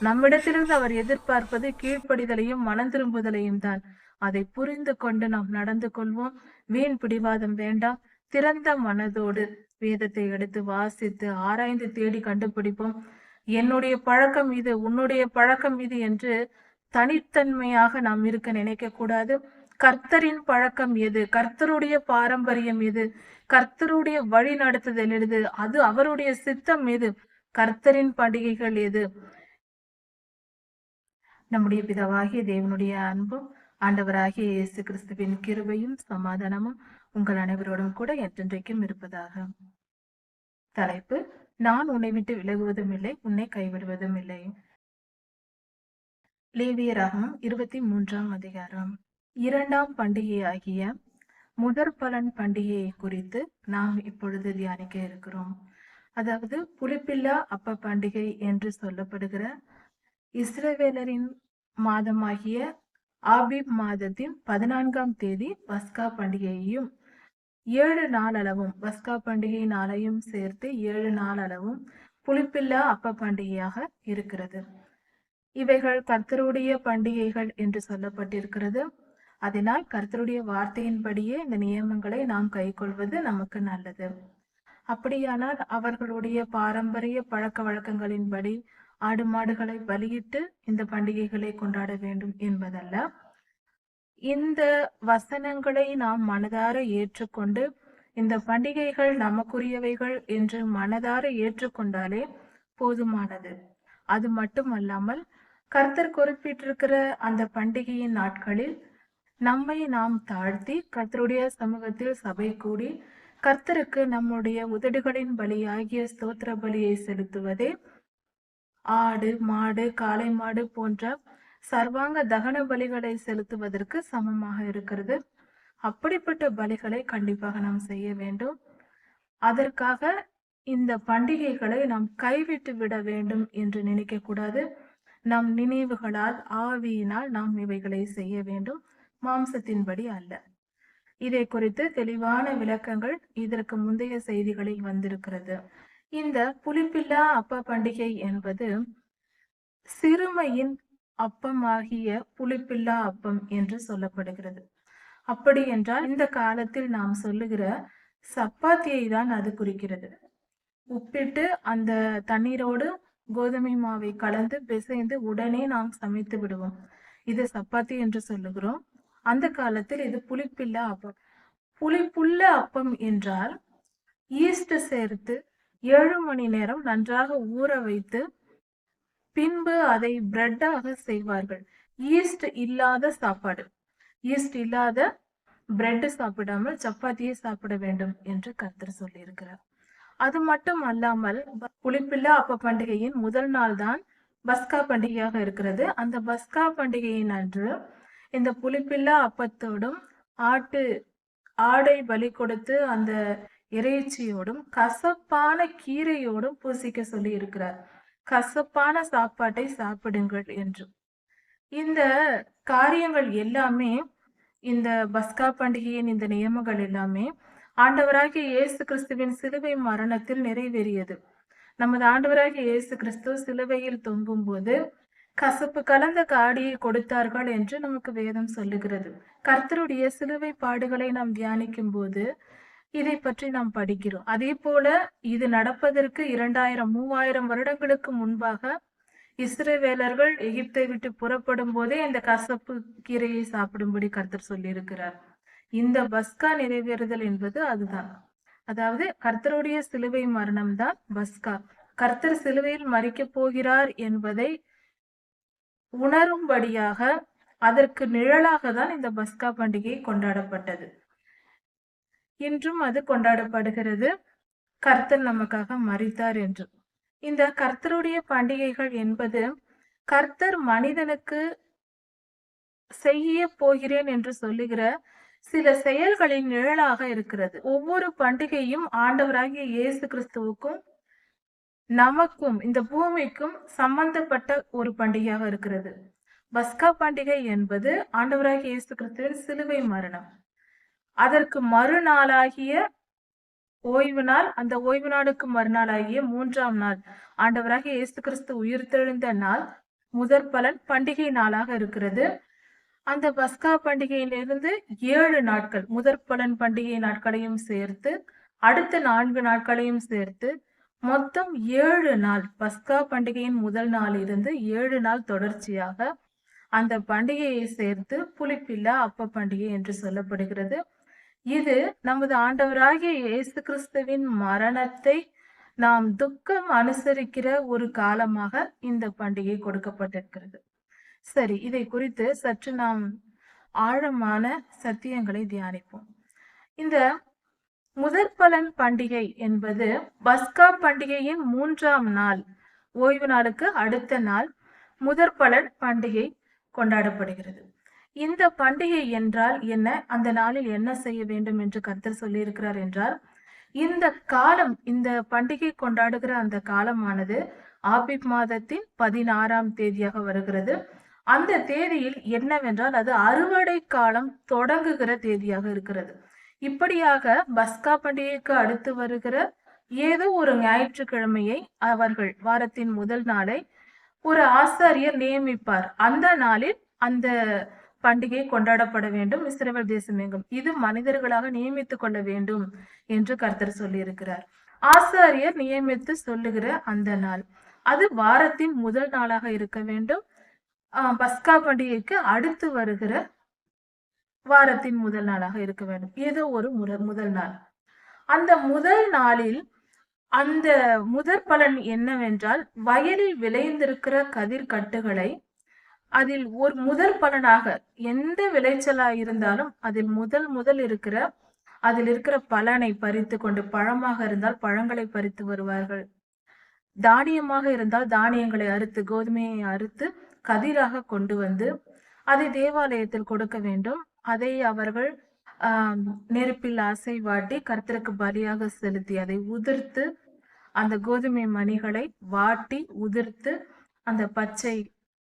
நம்மிடத்திலிருந்து அவர் எதிர்பார்ப்பது கீழ்ப்படிதலையும் மனம் திரும்புதலையும் தான். அதை புரிந்து கொண்டு நாம் நடந்து கொள்வோம். வீண் பிடிவாதம் வேண்டாம். திறந்த மனதோடு வேதத்தை எடுத்து வாசித்து ஆராய்ந்து தேடி கண்டுபிடிப்போம். என்னுடைய பழக்கம் இது உன்னுடைய பழக்கம் இது என்று தனித்தன்மையாக நாம் இருக்க நினைக்க கூடாது கர்த்தரின் பழக்கம் எது? கர்த்தருடைய பாரம்பரியம் எது? கர்த்தருடைய வழி நடத்துதல் எது? அது அவருடைய சித்தம் எது? கர்த்தரின் பண்டிகைகள் எது? நம்முடைய பிதாவாகிய தேவனுடைய அன்பும் ஆண்டவராகிய இயேசு கிறிஸ்துவின் கிருபையும் சமாதானமும் உங்கள் அனைவரோடும் கூட என்றென்றைக்கும் இருப்பதாக. தலைப்பு நான் உன்னை விட்டு விலகுவதும் இல்லை உன்னை கைவிடுவதும் இல்லை. லேவியராகவும் இருபத்தி மூன்றாம் அதிகாரம். இரண்டாம் பண்டிகையாகிய முதற் பலன் பண்டிகையை குறித்து நாம் இப்பொழுது தியானிக்க இருக்கிறோம். அதாவது புளிப்பில்லா அப்ப பண்டிகை என்று சொல்லப்படுகிற இஸ்ரவேலரின் மாதமாகிய ஆபிப் மாதத்தின் பதினான்காம் தேதி பஸ்கா பண்டிகையையும் ஏழு நாள் அளவும் பஸ்கா பண்டிகை நாளையும் சேர்த்து ஏழு நாள் அளவும் புளிப்பில்லா அப்ப பண்டிகையாக இருக்கிறது. இவைகள் கர்த்தருடைய பண்டிகைகள் என்று சொல்லப்பட்டிருக்கிறது. அதனால் கர்த்தருடைய வார்த்தையின்படியே இந்த நியமங்களை நாம் கைக்கொள்வது நமக்கு நல்லது. அப்படியானால் அவர்களுடைய பாரம்பரிய பழக்க வழக்கங்களின்படி ஆடு மாடுகளை பலியிட்டு இந்த பண்டிகைகளை கொண்டாட வேண்டும் என்பதல்ல. இந்த வசனங்களை நாம் மனதார ஏற்றுக்கொண்டு இந்த பண்டிகைகள் நமக்குரியவைகள் என்று மனதார ஏற்றுக்கொண்டாலே போதுமானது. அது மட்டுமல்லாமல் கர்த்தர் குறிப்பிட்டிருக்கிற அந்த பண்டிகையின் நாட்களில் நம்மை நாம் தாழ்த்தி கர்த்தருடைய சமூகத்தில் சபை கூடி கர்த்தருக்கு நம்முடைய உதடுகளின் பலியாகிய ஸ்தோத்திர பலியை செலுத்துவதே ஆடு மாடு காளை மாடு போன்ற சர்வாங்க தகன பலிகளை செலுத்துவதற்கு சமமாக இருக்கிறது. அப்படிப்பட்ட பலிகளை கண்டிப்பாக நாம் செய்ய வேண்டும். அதற்காக இந்த பண்டிகைகளை நாம் கைவிட்டு விட வேண்டும் என்று நினைக்க கூடாது நம் நினைவுகளால் ஆவியினால் நாம் இவைகளை செய்ய வேண்டும். மாம்சத்தின்படி அல்ல. இதை குறித்து தெளிவான விளக்கங்கள் இதற்கு முந்தைய செய்திகளில் வந்திருக்கிறது. இந்த புளிப்பில்லா அப்ப பண்டிகை என்பது சிறுமையின் அப்பமாகிய புளிப்பில்லா அப்பம் என்று சொல்லப்படுகிறது. அப்படி என்றால் இந்த காலத்தில் நாம் சொல்லுகிற சப்பாத்தியை தான் அது குறிக்கிறது. உப்பிட்டு அந்த தண்ணீரோடு கோதுமை மாவை கலந்து பிசைந்து உடனே நாம் சமைத்து விடுவோம். இது சப்பாத்தி என்று சொல்லுகிறோம். அந்த காலத்தில் இது புளிப்பில்லா அப்பம். புளிப்புள்ள அப்பம் என்றால் ஈஸ்ட் சேர்த்து ஏழு மணி நேரம் நன்றாக ஊற வைத்து பின்பு அதை பிரெட்டாக செய்வார்கள். ஈஸ்ட் இல்லாத சாப்பாடு. ஈஸ்ட் இல்லாத பிரெட் சாப்பிடாமல் சப்பாத்தியை சாப்பிட வேண்டும் என்று கர்த்தர் சொல்லியிருக்கிறார். அது மட்டும் அல்லாமல் ப- புளிப்பில்லா அப்ப பண்டிகையின் முதல் நாள் தான் பஸ்கா பண்டிகையாக இருக்கிறது. அந்த பஸ்கா பண்டிகையின் அன்று இந்த புளிப்பில்லா அப்பத்தோடும் ஆட்டு ஆடை பலி கொடுத்து அந்த இறைச்சியோடும் கசப்பான கீரையோடும் பூசிக்க சொல்லி இருக்கிறார். கசப்பான சாப்பாட்டை சாப்பிடுங்கள் என்று இந்த காரியங்கள் எல்லாமே இந்த பஸ்கா பண்டிகையின் இந்த நியமங்கள் எல்லாமே ஆண்டவராகிய இயேசு கிறிஸ்துவின் சிலுவை மரணத்தில் நிறைவேறியது. நமது ஆண்டவராகிய இயேசு கிறிஸ்து சிலுவையில் தொங்கும் போது கசப்பு கலந்த காடியை கொடுத்தார்கள் என்று நமக்கு வேதம் சொல்லுகிறது. கர்த்தருடைய சிலுவை பாடுகளை நாம் தியானிக்கும் போது இதை பற்றி நாம் படிக்கிறோம். அதே போல இது நடப்பதற்கு இரண்டாயிரம் மூவாயிரம் வருடங்களுக்கு முன்பாக இஸ்ரேவேலர்கள் எகிப்தை விட்டு புறப்படும் போதே இந்த கசப்பு கீரையை சாப்பிடும்படி கர்த்தர் சொல்லியிருக்கிறார். இந்த பஸ்கா நிறைவேறுதல் என்பது அதுதான். அதாவது கர்த்தருடைய சிலுவை மரணம் தான் பஸ்கா. கர்த்தர் சிலுவையில் மறிக்கப் போகிறார் என்பதை உணரும்படியாக அதற்கு நிழலாக தான் இந்த பஸ்கா பண்டிகை கொண்டாடப்பட்டது. இன்றும் அது கொண்டாடப்படுகிறது. கர்த்தர் நமக்காக மறித்தார் என்று இந்த கர்த்தருடைய பண்டிகைகள் என்பது கர்த்தர் மனிதனுக்கு செய்ய போகிறேன் என்று சொல்லுகிற சில செயல்களின் நிழலாக இருக்கிறது. ஒவ்வொரு பண்டிகையும் ஆண்டவராகிய இயேசு கிறிஸ்துவுக்கும் நமக்கும் இந்த பூமிக்கும் சம்பந்தப்பட்ட ஒரு பண்டிகையாக இருக்கிறது. பஸ்கா பண்டிகை என்பது ஆண்டவராகிய இயேசு கிறிஸ்துவின் சிலுவை மரணம். அதற்கு மறுநாளாகிய ஓய்வு நாள் அந்த ஓய்வு நாளுக்கு மறுநாளாகிய மூன்றாம் நாள். ஆண்டவராக இயேசு கிறிஸ்து உயிர்த்தெழுந்த நாள் முதற் பலன் பண்டிகை நாளாக இருக்கிறது. அந்த பஸ்கா பண்டிகையிலிருந்து ஏழு நாட்கள் முதற் பலன் பண்டிகை நாட்களையும் சேர்த்து அடுத்த நான்கு நாட்களையும் சேர்த்து மொத்தம் ஏழு நாள் பஸ்கா பண்டிகையின் முதல் நாள் இருந்து ஏழு நாள் தொடர்ச்சியாக அந்த பண்டிகையை சேர்த்து புளிப்பில்லா அப்ப பண்டிகை என்று சொல்லப்படுகிறது. இது நமது ஆண்டவராகிய இயேசு கிறிஸ்துவின் மரணத்தை நாம் துக்கம் அனுசரிக்கிற ஒரு காலமாக இந்த பண்டிகை கொடுக்கப்பட்டிருக்கிறது. சரி இதை குறித்து சற்று நாம் ஆழமான சத்தியங்களை தியானிப்போம். இந்த முதற் பலன் பண்டிகை என்பது பஸ்கா பண்டிகையின் மூன்றாம் நாள் ஓய்வு நாளுக்கு அடுத்த நாள் முதற்பலன் பண்டிகை கொண்டாடப்படுகிறது. இந்த பண்டிகை என்றால் என்ன? அந்த நாளில் என்ன செய்ய வேண்டும் என்று கர்த்தர் சொல்லியிருக்கிறார் என்றால் இந்த காலம் இந்த பண்டிகை கொண்டாடுகிற அந்த காலமானது ஆபிப் மாதத்தின் பதினாறாம் தேதியாக வருகிறது. அந்த தேதியில் என்னவென்றால் அது அறுவடை காலம் தொடங்குகிற தேதியாக இருக்கிறது. இப்படியாக பஸ்கா பண்டிகைக்கு அடுத்து வருகிற ஏதோ ஒரு ஞாயிற்றுக்கிழமையை அவர்கள் வாரத்தின் முதல் நாளை ஒரு ஆசாரியர் நியமிப்பார். அந்த நாளில் அந்த பண்டிகை கொண்டாடப்பட வேண்டும். இஸ்ரேல் தேசம் எங்கும் இது மனிதர்களாக நியமித்துக் கொள்ள வேண்டும் என்று கர்த்தர் சொல்லியிருக்கிறார். ஆசாரியர் நியமித்து சொல்லுகிற அந்த நாள். அது வாரத்தின் முதல் நாளாக இருக்க வேண்டும். ஆஹ் பஸ்கா பண்டிகைக்கு அடுத்து வருகிற வாரத்தின் முதல் நாளாக இருக்க வேண்டும். ஏதோ ஒரு முற முதல் நாள். அந்த முதல் நாளில் அந்த முதற் பலன் என்னவென்றால் வயலில் விளைந்திருக்கிற கதிர்கட்டுகளை அதில் ஒரு முதல் பலனாக எந்த விளைச்சலா இருந்தாலும் அதில் முதல் முதல் இருக்கிற அதில் இருக்கிற பலனை பறித்து கொண்டு பழமாக இருந்தால் பழங்களை பறித்து வருவார்கள். தானியமாக இருந்தால் தானியங்களை அறுத்து கோதுமையை அறுத்து கதிராக கொண்டு வந்து அதை தேவாலயத்தில் கொடுக்க வேண்டும். அதை அவர்கள் ஆஹ் நெருப்பில் அசை வாட்டி கர்த்தருக்கு பலியாக செலுத்தி அதை உதிர்த்து அந்த கோதுமை மணிகளை வாட்டி உதிர்த்து அந்த பச்சை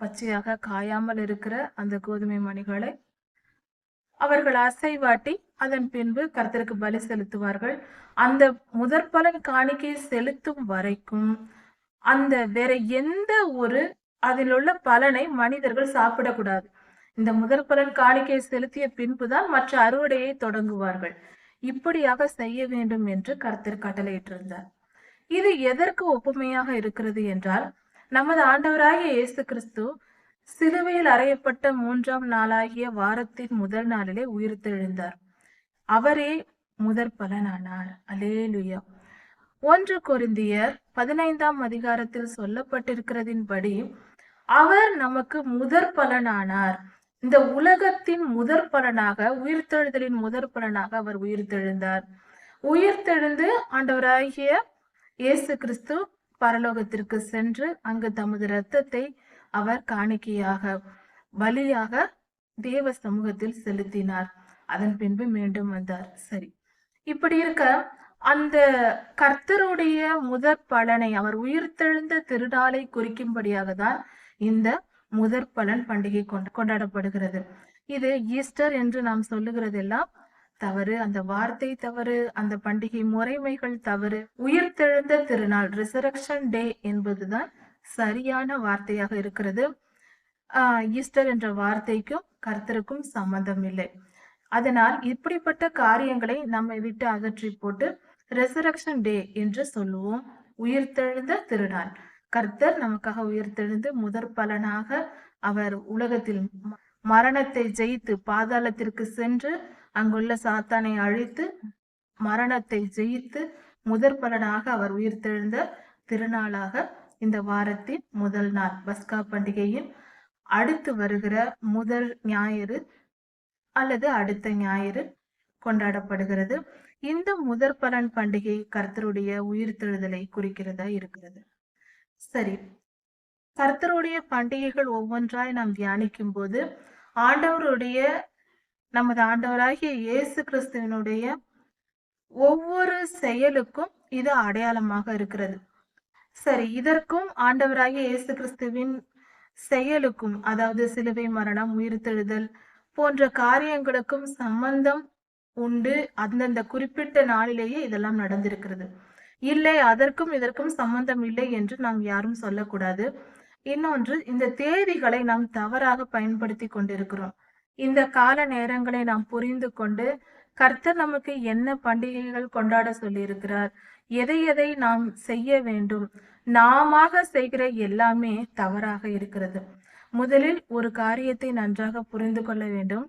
பச்சையாக காயாமல் இருக்கிற அந்த கோதுமை மணிகளை அவர்கள் அசைவாட்டி அதன் பின்பு கர்த்தருக்கு பலி செலுத்துவார்கள். அந்த முதற் பலன் காணிக்கை செலுத்தும் வரைக்கும் அந்த வேற எந்த ஒரு அதில் உள்ள பலனை மனிதர்கள் சாப்பிடக்கூடாது. இந்த முதற் பலன் காணிக்கை செலுத்திய பின்புதான் மற்ற அறுவடையை தொடங்குவார்கள். இப்படியாக செய்ய வேண்டும் என்று கர்த்தர் கட்டளையிட்டிருந்தார். இது எதற்கு ஒப்புமையாக இருக்கிறது என்றால் நமது ஆண்டவராகிய இயேசு கிறிஸ்து சிலுவையில் அறையப்பட்ட மூன்றாம் நாளாகிய வாரத்தின் முதல் நாளிலே உயிர்த்தெழுந்தார். அவரே முதற் பலனானார். அலேலுயா ஒன்று கொரிந்தியர் பதினைந்தாம் அதிகாரத்தில் சொல்லப்பட்டிருக்கிறதின்படி அவர் நமக்கு முதற் பலனானார். இந்த உலகத்தின் முதற் பலனாக உயிர்த்தெழுதலின் முதற் பலனாக அவர் உயிர்த்தெழுந்தார். உயிர்த்தெழுந்து ஆண்டவராகிய இயேசு கிறிஸ்து பரலோகத்திற்கு சென்று அங்கு தமது இரத்தத்தை அவர் காணிக்கையாக பலியாக தேவ சமூகத்தில் செலுத்தினார். அதன் பின்பு மீண்டும் வந்தார். சரி. இப்படி இருக்க அந்த கர்த்தருடைய முதற் பலனை அவர் உயிர்த்தெழுந்த திருநாளை குறிக்கும்படியாக தான் இந்த முதற் பலன் பண்டிகை கொண்டாடப்படுகிறது. இது ஈஸ்டர் என்று நாம் சொல்லுகிறதெல்லாம் தவறு அந்த வார்த்தை தவறு அந்த பண்டிகை முறைமைகள் தவறு உயிர்த்தெழுந்த திருநாள் ரிசரக்ஷன் டே என்பதுதான் சரியான வார்த்தையாக இருக்கிறது. ஈஸ்டர் என்ற வார்த்தைக்கும் கர்த்தருக்கும் சம்பந்தம் இல்லை. அதனால் இப்படிப்பட்ட காரியங்களை நம்மை விட்டு அகற்றி போட்டு ரெசரக்ஷன் டே என்று சொல்லுவோம். உயிர்த்தெழுந்த திருநாள். கர்த்தர் நமக்காக உயிர்த்தெழுந்து முதற் பலனாக அவர் உலகத்தில் மரணத்தை ஜெயித்து பாதாளத்திற்கு சென்று அங்குள்ள சாத்தானை அழித்து மரணத்தை ஜெயித்து முதற் பலனாக அவர் உயிர்த்தெழுந்த திருநாளாக இந்த வாரத்தின் முதல் நாள் பஸ்கா பண்டிகையின் அடுத்து வருகிற முதல் ஞாயிறு அல்லது அடுத்த ஞாயிறு கொண்டாடப்படுகிறது. இந்த முதற் பலன் பண்டிகை கர்த்தருடைய உயிர்த்தெழுதலை குறிக்கிறதா இருக்கிறது. சரி கர்த்தருடைய பண்டிகைகள் ஒவ்வொன்றாய் நாம் தியானிக்கும் போது ஆண்டவருடைய நமது ஆண்டவராகிய இயேசு கிறிஸ்துவனுடைய ஒவ்வொரு செயலுக்கும் இது அடையாளமாக இருக்கிறது. சரி இதற்கும் ஆண்டவராகிய இயேசு கிறிஸ்துவின் செயலுக்கும் அதாவது சிலுவை மரணம் உயிர்த்தெழுதல் போன்ற காரியங்களுக்கும் சம்பந்தம் உண்டு. அந்தந்த குறிப்பிட்ட நாளிலேயே இதெல்லாம் நடந்திருக்கிறது. இல்லை அதற்கும் இதற்கும் சம்பந்தம் இல்லை என்று நாம் யாரும் சொல்லக்கூடாது. இன்னொன்று இந்த தேதிகளை நாம் தவறாக பயன்படுத்தி கொண்டிருக்கிறோம். இந்த கால நேரங்களை நாம் புரிந்து கொண்டு கர்த்தர் நமக்கு என்ன பண்டிகைகள் கொண்டாட சொல்லியிருக்கிறார்? எதை எதை நாம் செய்ய வேண்டும்? நாமாக செய்கிற எல்லாமே தவறாக இருக்கிறது. முதலில் ஒரு காரியத்தை நன்றாக புரிந்து கொள்ள வேண்டும்.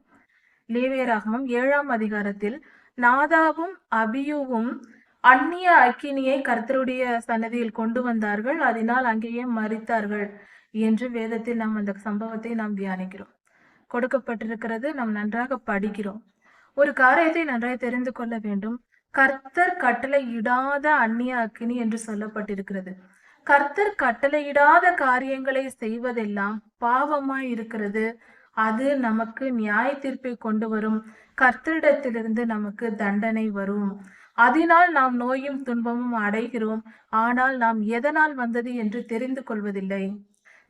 லேவியராகவும் ஏழாம் அதிகாரத்தில் நாதாவும் அபியுவும் அந்நிய அக்கினியை கர்த்தருடைய சன்னதியில் கொண்டு வந்தார்கள். அதனால் அங்கேயே மறித்தார்கள் என்று வேதத்தில் நாம் அந்த சம்பவத்தை நாம் தியானிக்கிறோம். கொடுக்கப்பட்டிருக்கிறது நாம் நன்றாக படிக்கிறோம். ஒரு காரியத்தை நன்றாக தெரிந்து கொள்ள வேண்டும். கர்த்தர் கட்டளை இடாத அந்நிய அக்கினி என்று சொல்லப்பட்டிருக்கிறது. கர்த்தர் கட்டளையிடாத காரியங்களை செய்வதெல்லாம் பாவமாய் இருக்கிறது. அது நமக்கு நியாய தீர்ப்பை கொண்டு வரும். கர்த்தரிடத்திலிருந்து நமக்கு தண்டனை வரும். அதனால் நாம் நோயும் துன்பமும் அடைகிறோம். ஆனால் நாம் எதனால் வந்தது என்று தெரிந்து கொள்வதில்லை.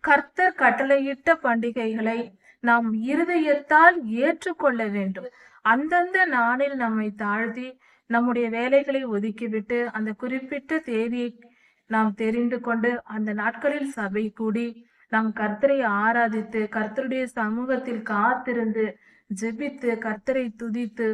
கர்த்தர் கட்டளையிட்ட பண்டிகைகளை நாம் இருதயத்தால் ஏற்றுக்கொள்ள வேண்டும். அந்தந்த நாளில் நம்மை தாழ்த்தி நம்முடைய வேலைகளை ஒதுக்கிவிட்டு அந்த குறிப்பிட்ட தேதியை நாம் தெரிந்து கொண்டு அந்த நாட்களில் சபை கூடி நாம் கர்த்தரை ஆராதித்து கர்த்தருடைய சமூகத்தில் காத்திருந்து ஜெபித்து கர்த்தரை துதித்து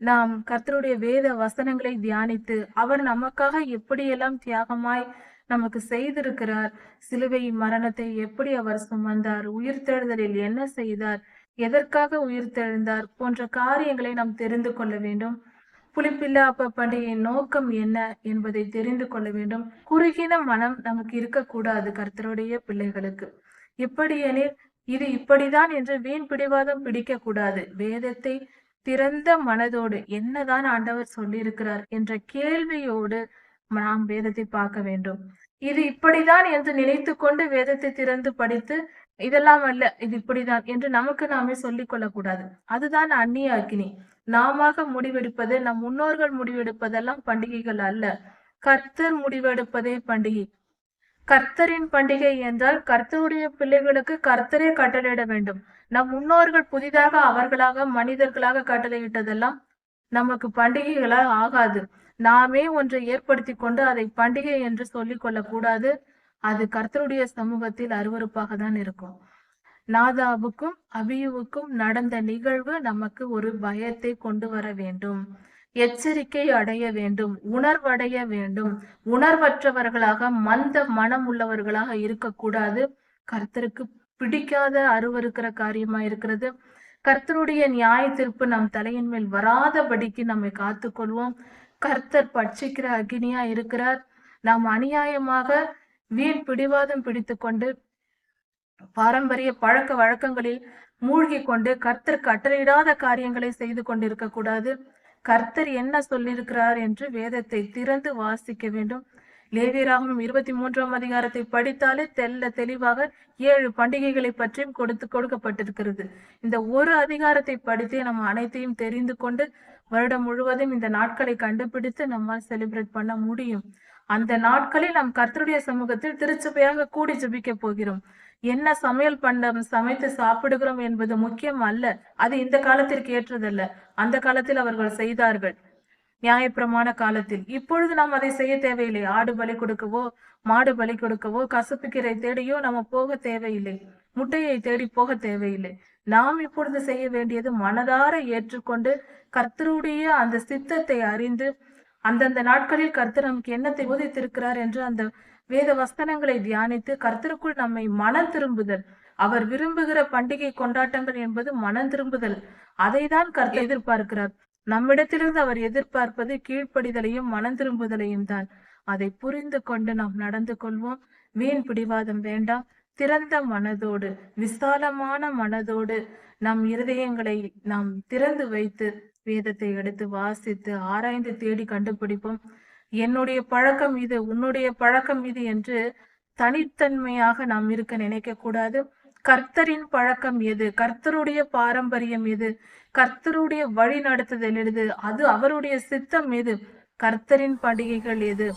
நாம் கர்த்தருடைய வேத வசனங்களை தியானித்து அவர் நமக்காக எப்படியெல்லாம் தியாகமாய் நமக்கு செய்திருக்கிறார். சிலுவை மரணத்தை எப்படி அவர் சுமந்தார்? உயிர்த்தெழுதலில் என்ன செய்தார்? எதற்காக உயிர்த்தெழுந்தார் போன்ற காரியங்களை நாம் தெரிந்து கொள்ள வேண்டும். புளிப்பில்லா அப்ப பண்டிகையின் நோக்கம் என்ன என்பதை தெரிந்து கொள்ள வேண்டும். குறுகின மனம் நமக்கு இருக்கக்கூடாது கர்த்தருடைய பிள்ளைகளுக்கு. எப்படியெனில் இது இப்படிதான் என்று வீண் பிடிவாதம் பிடிக்க கூடாது வேதத்தை திறந்த மனதோடு என்னதான் ஆண்டவர் சொல்லியிருக்கிறார் என்ற கேள்வியோடு நாம் வேதத்தை பார்க்க வேண்டும். இது இப்படிதான் என்று நினைத்து கொண்டு வேதத்தை திறந்து படித்து இதெல்லாம் அல்ல இது இப்படிதான் என்று நமக்கு நாமே சொல்லிக் கொள்ளக்கூடாது. அதுதான் அந்நிய அக்னி நாம முடிவெடுப்பது நம் முன்னோர்கள் முடிவெடுப்பதெல்லாம் பண்டிகைகள் அல்ல. கர்த்தர் முடிவெடுப்பதே பண்டிகை. கர்த்தரின் பண்டிகை என்றால் கர்த்தருடைய பிள்ளைகளுக்கு கர்த்தரே கட்டளையிட வேண்டும். நம் முன்னோர்கள் புதிதாக அவர்களாக மனிதர்களாக கட்டளையிட்டதெல்லாம் நமக்கு பண்டிகைகளால் ஆகாது. நாமே ஒன்றை ஏற்படுத்தி கொண்டு அதை பண்டிகை என்று சொல்லிக் கொள்ளக்கூடாது. அது கர்த்தருடைய சமூகத்தில் அருவருப்பாக தான் இருக்கும். நாதாவுக்கும் அபியுவுக்கும் நடந்த நிகழ்வு நமக்கு ஒரு பயத்தை கொண்டு வர வேண்டும். எச்சரிக்கை அடைய வேண்டும். உணர்வடைய வேண்டும். உணர்வற்றவர்களாக மந்த மனம் உள்ளவர்களாக இருக்கக்கூடாது. கர்த்தருக்கு பிடிக்காத அருவருக்கிற காரியமா இருக்கிறது. கர்த்தருடைய நியாய தீர்ப்பு நம் தலையின் மேல் வராதபடிக்கு நம்மை காத்துக்கொள்வோம் கர்த்தர் பட்சிக்கிற அக்னியா இருக்கிறார். நாம் அநியாயமாக வீண் பிடிவாதம் பிடித்து கொண்டு பாரம்பரிய பழக்க வழக்கங்களில் மூழ்கி கொண்டு கர்த்தர் கட்டளையிடாத காரியங்களை செய்து கொண்டிருக்க கூடாது. கர்த்தர் என்ன சொல்லியிருக்கிறார் என்று வேதத்தை திறந்து வாசிக்க வேண்டும். லேவியராகவும் இருபத்தி மூன்றாம் அதிகாரத்தை படித்தாலே தெல்ல தெளிவாக ஏழு பண்டிகைகளை பற்றியும் கொடுத்து கொடுக்கப்பட்டிருக்கிறது. இந்த ஒரு அதிகாரத்தை படித்தே நம்ம அனைத்தையும் தெரிந்து கொண்டு வருடம் முழுவதும் இந்த நாட்களை கண்டுபிடித்து நம்மால் செலிப்ரேட் பண்ண முடியும். அந்த நாட்களில் நாம் கர்த்தருடைய சமூகத்தில் திருச்சபையாக கூடி ஜபிக்க போகிறோம். என்ன சமையல் பண்ண சமைத்து சாப்பிடுகிறோம் என்பது முக்கியம் அல்ல. அது இந்த காலத்திற்கு ஏற்றதல்ல. அந்த காலத்தில் அவர்கள் செய்தார்கள். நியாயப்பிரமாண காலத்தில். இப்பொழுது நாம் அதை செய்ய தேவையில்லை. ஆடு பலி கொடுக்கவோ மாடு பலி கொடுக்கவோ கசப்பு கீரை தேடியோ நம்ம போக தேவையில்லை. முட்டையை தேடி போக தேவையில்லை. நாம் இப்பொழுது செய்ய வேண்டியது மனதார ஏற்றுக்கொண்டு கர்த்தருடைய அந்த சித்தத்தை அறிந்து அந்தந்த நாட்களில் கர்த்தர் நமக்கு என்னத்தை போதித்திருக்கிறார் என்று அந்த வேத வஸ்தனங்களை தியானித்து கர்த்தருக்குள் நம்மை மனம் திரும்புதல். அவர் விரும்புகிற பண்டிகை கொண்டாட்டங்கள் என்பது மனம் திரும்புதல். அதை தான் கர்த்தர் எதிர்பார்க்கிறார். நம்மிடத்திலிருந்து அவர் எதிர்பார்ப்பது கீழ்ப்படிதலையும் மனம் திரும்புதலையும் தான். அதை புரிந்து கொண்டு நாம் நடந்து கொள்வோம். மீன் பிடிவாதம் வேண்டாம். திறந்த மனதோடு விசாலமான மனதோடு நம் இருதயங்களை நாம் திறந்து வைத்து வேதத்தை எடுத்து வாசித்து ஆராய்ந்து தேடி கண்டுபிடிப்போம். என்னுடைய பழக்கம் இது உன்னுடைய பழக்கம் இது என்று தனித்தன்மையாக நாம் இருக்க நினைக்க கூடாது. கர்த்தரின் பழக்கம் எது? கர்த்தருடைய பாரம்பரியம் எது? கர்த்தருடைய வழி நடத்துதல் எது? அது அவருடைய சித்தம் எது? கர்த்தரின் பண்டிகைகள் எது?